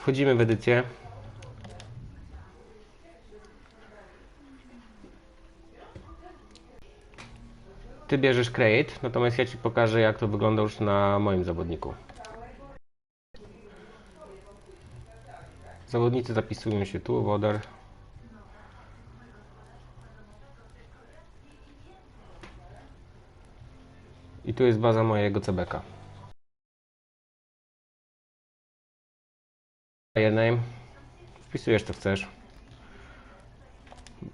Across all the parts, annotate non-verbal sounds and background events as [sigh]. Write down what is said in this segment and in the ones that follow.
Wchodzimy w edycję. Ty bierzesz create, natomiast ja Ci pokażę jak to wygląda już na moim zawodniku. Zawodnicy zapisują się tu, woder. I tu jest baza mojego CBK. Name. Wpisujesz co chcesz.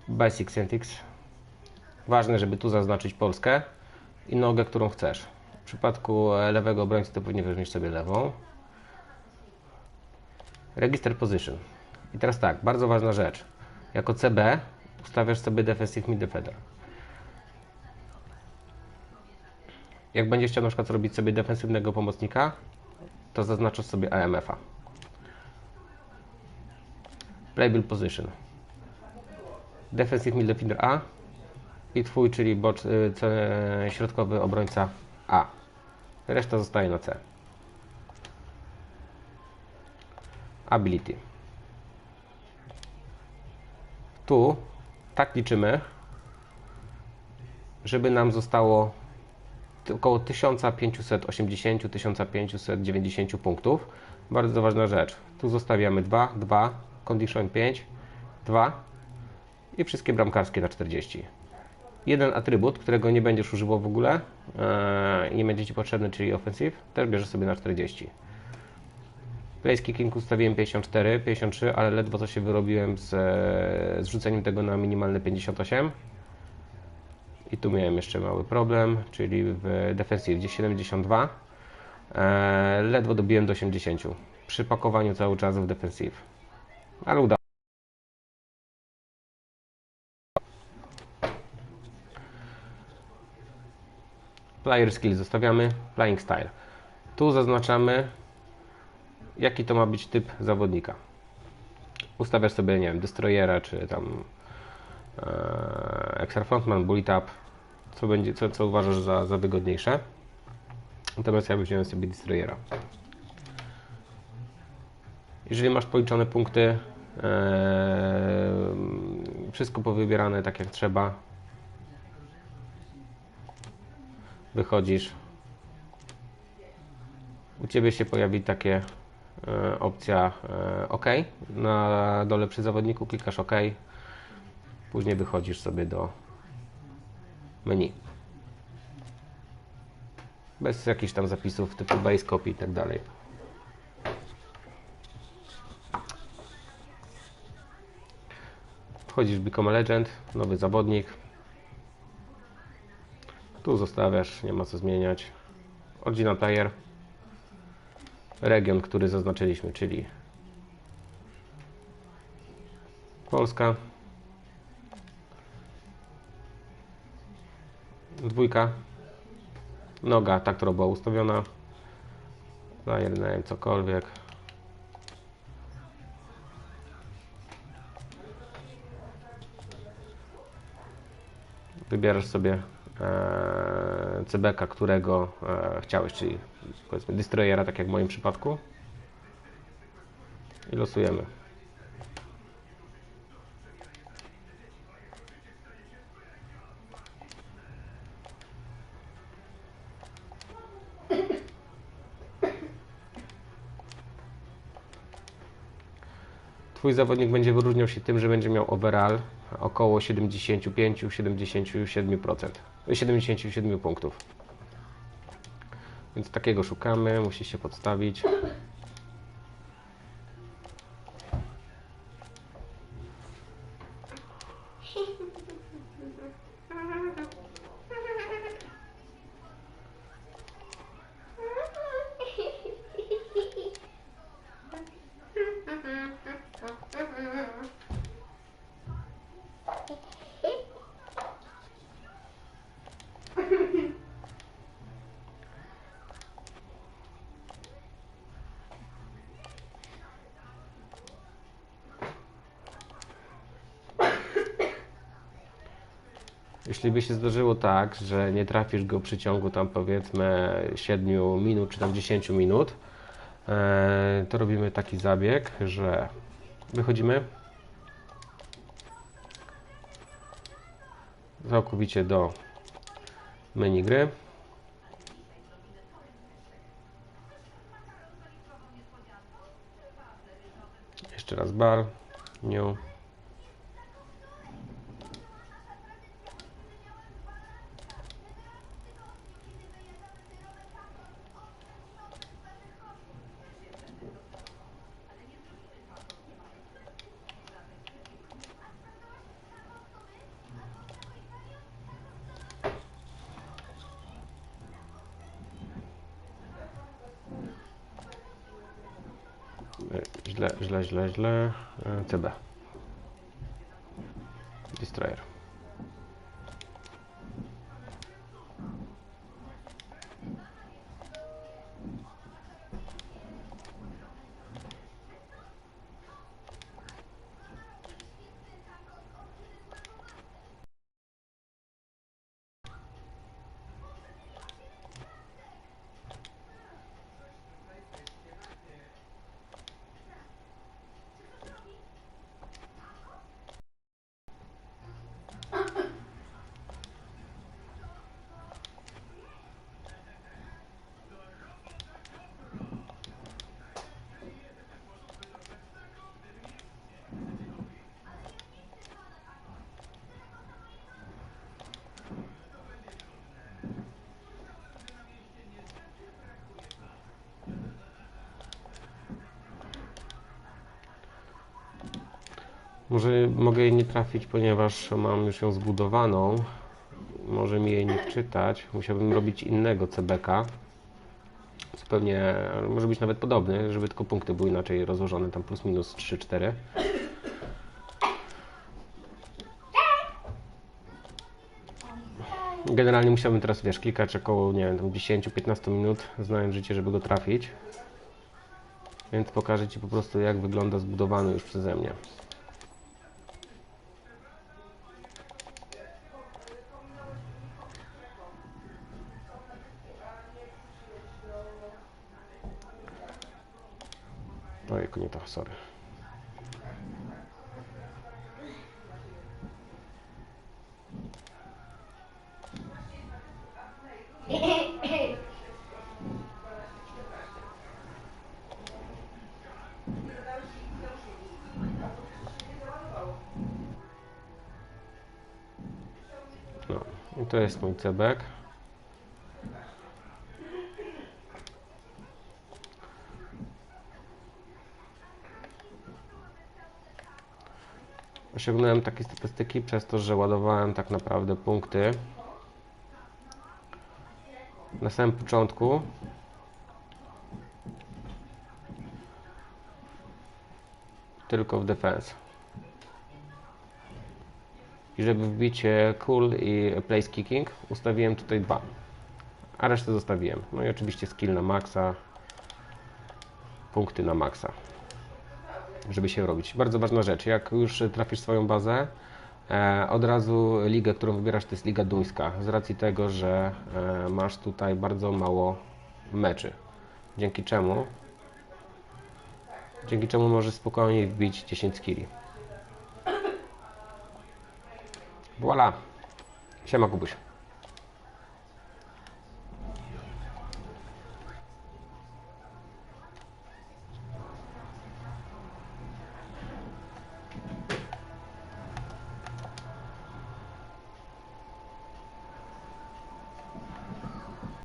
Basic Syntax. Ważne, żeby tu zaznaczyć Polskę i nogę, którą chcesz. W przypadku e, lewego obrońcy to powinien weźmiesz sobie lewą. Register Position. I teraz tak, bardzo ważna rzecz. Jako CB ustawiasz sobie Defensive Mid Defender. Jak będziesz chciał na przykład zrobić sobie defensywnego pomocnika, to zaznaczasz sobie AMF-a. Playable Position. Defensive Mid Defender A i twój, czyli bocz, y, środkowy obrońca A. Reszta zostaje na C. Ability. Tu tak liczymy, żeby nam zostało około 1580-1590 punktów. Bardzo ważna rzecz. Tu zostawiamy 2, 2, condition 5, 2 i wszystkie bramkarskie na 40 jeden atrybut, którego nie będziesz używał w ogóle e, i nie będzie Ci potrzebny, czyli offensive, też bierzesz sobie na 40. Place kicking ustawiłem 54, 53, ale ledwo co się wyrobiłem z e, zrzuceniem tego na minimalne 58. I tu miałem jeszcze mały problem, czyli w defensive gdzie 72. E, ledwo dobiłem do 80. Przy pakowaniu cały czas w defensive. Ale udało. Player skill zostawiamy, playing style. Tu zaznaczamy, jaki to ma być typ zawodnika. Ustawiasz sobie, nie wiem, destroyera, czy tam e, extra frontman, bully tap, co, będzie, co, co uważasz za, za wygodniejsze. Natomiast ja wziąłem sobie destroyera. Jeżeli masz policzone punkty, wszystko powybierane tak jak trzeba, wychodzisz. U Ciebie się pojawi takie e, opcja e, OK. Na dole przy zawodniku klikasz OK. Później wychodzisz sobie do menu. Bez jakichś tam zapisów typu base copy i tak dalej. Wchodzisz w Become Legend, nowy zawodnik. Tu zostawiasz, nie ma co zmieniać. Original player. Region, który zaznaczyliśmy, czyli Polska. Dwójka. Noga, tak to była ustawiona. Player name, cokolwiek. Wybierasz sobie e, którego e, chciałeś, czyli powiedzmy destroyera, tak jak w moim przypadku. I losujemy. Twój zawodnik będzie wyróżniał się tym, że będzie miał overall około 75-77%, 77 punktów. Więc takiego szukamy, musi się podstawić. [laughs] Jeśli by się zdarzyło tak, że nie trafisz go przy ciągu tam powiedzmy 7 minut czy tam 10 minut, e, to robimy taki zabieg, że wychodzimy całkowicie do menu gry. Jeszcze raz bar, new. Źle, źle, źle, źle. E, CB. Destroyer. Może mogę jej nie trafić, ponieważ mam już ją zbudowaną. Może mi jej nie wczytać. Musiałbym robić innego CBK. Zupełnie, może być nawet podobny, żeby tylko punkty były inaczej rozłożone, tam plus minus 3-4. Generalnie musiałbym teraz, wiesz, klikać około, nie wiem, tam 10-15 minut, znając życie, żeby go trafić. Więc pokażę Ci po prostu, jak wygląda zbudowany już przeze mnie. Ojejku, nie to, sorry. No, i to jest mój cebek. Osiągnąłem takie statystyki przez to, że ładowałem tak naprawdę punkty na samym początku. Tylko w defense. I żeby wbić e, cool i place kicking ustawiłem tutaj dwa. A resztę zostawiłem. No i oczywiście skill na maksa. Punkty na maksa żeby się robić. Bardzo ważna rzecz, jak już trafisz swoją bazę, e, od razu ligę, którą wybierasz, to jest Liga Duńska, z racji tego, że e, masz tutaj bardzo mało meczy. Dzięki czemu dzięki czemu możesz spokojnie wbić 10 skilli. Voila! Siema Kubuś.